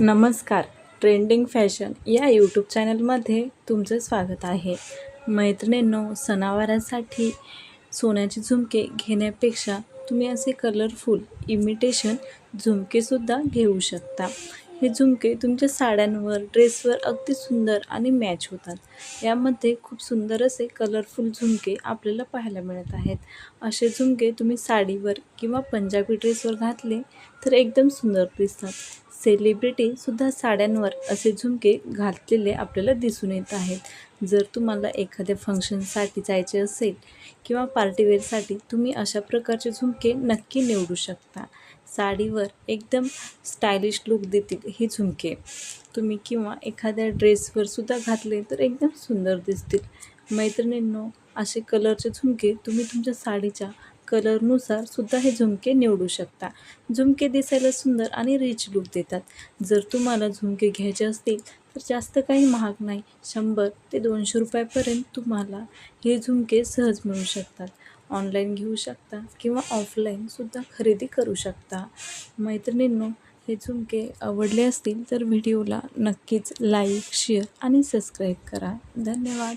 नमस्कार. Trending fashion या YouTube चॅनलमध्ये तुमचं स्वागत आहे. मैत्रिणींनो सणावारासाठी सोन्याचे झुमके घेण्यापेक्षा तुम्ही असे कलरफुल इमिटेशन झुमकेसुद्धा घेऊ शकता. हे झुमके तुमच्या साड्यांवर ड्रेसवर अगदी सुंदर आणि मॅच होतात. यामध्ये खूप सुंदर असे कलरफुल झुमके आपल्याला पाहायला मिळत आहेत. असे झुमके तुम्ही साडीवर किंवा पंजाबी ड्रेसवर घातले तर एकदम सुंदर दिसतात. सेलिब्रिटीसुद्धा साड्यांवर असे झुमके घातलेले आपल्याला दिसून येत आहेत. जर तुम्हाला एखाद्या फंक्शनसाठी जायचे असेल किंवा पार्टीवेअरसाठी तुम्ही अशा प्रकारचे झुमके नक्की निवडू शकता. साडीवर एकदम स्टायलिश लुक देतील हे झुमके. तुम्ही किंवा एखाद्या ड्रेसवर सुद्धा घातले तर एकदम सुंदर दिसतील. मैत्रिणींनो असे कलरचे झुमके तुम्ही तुमच्या साडीच्या कलरनुसार सुद्धा हे झुमके निवडू शकता. झुमके दिसायला सुंदर आणि रिच लुक देतात. जर तुम्हाला झुमके घ्यायचे असतील तर जास्त काही महाग नाही. शंभर ते दोनशे रुपयापर्यंत तुम्हाला हे झुमके सहज मिळू शकतात. ऑनलाईन घेऊ शकता किंवा ऑफलाईनसुद्धा खरेदी करू शकता. मैत्रिणींनो हे झुमके आवडले असतील तर व्हिडिओला नक्कीच लाईक शेअर आणि सबस्क्राईब करा. धन्यवाद.